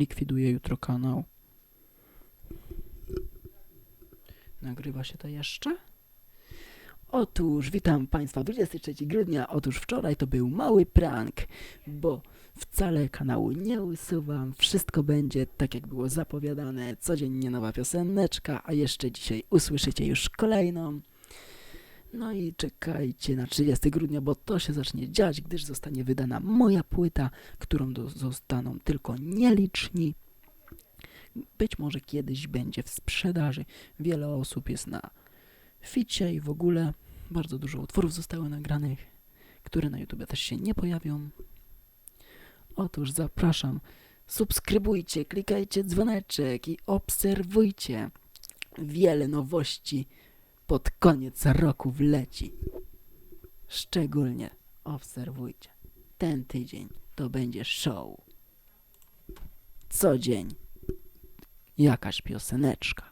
likwiduję jutro kanał. Nagrywa się to jeszcze? Otóż, witam Państwa 23 grudnia. Otóż wczoraj to był mały prank, bo wcale kanału nie usuwam. Wszystko będzie tak, jak było zapowiadane. Codziennie nowa pioseneczka, a jeszcze dzisiaj usłyszycie już kolejną. No i czekajcie na 30 grudnia, bo to się zacznie dziać, gdyż zostanie wydana moja płyta, którą do, zostaną tylko nieliczni. Być może kiedyś będzie w sprzedaży. Wiele osób jest na ficie i w ogóle bardzo dużo utworów zostało nagranych, które na YouTube też się nie pojawią. Otóż zapraszam, subskrybujcie, klikajcie dzwoneczek i obserwujcie. Wiele nowości pod koniec roku wleci. Szczególnie obserwujcie. Ten tydzień to będzie show. Co dzień jakaś pioseneczka.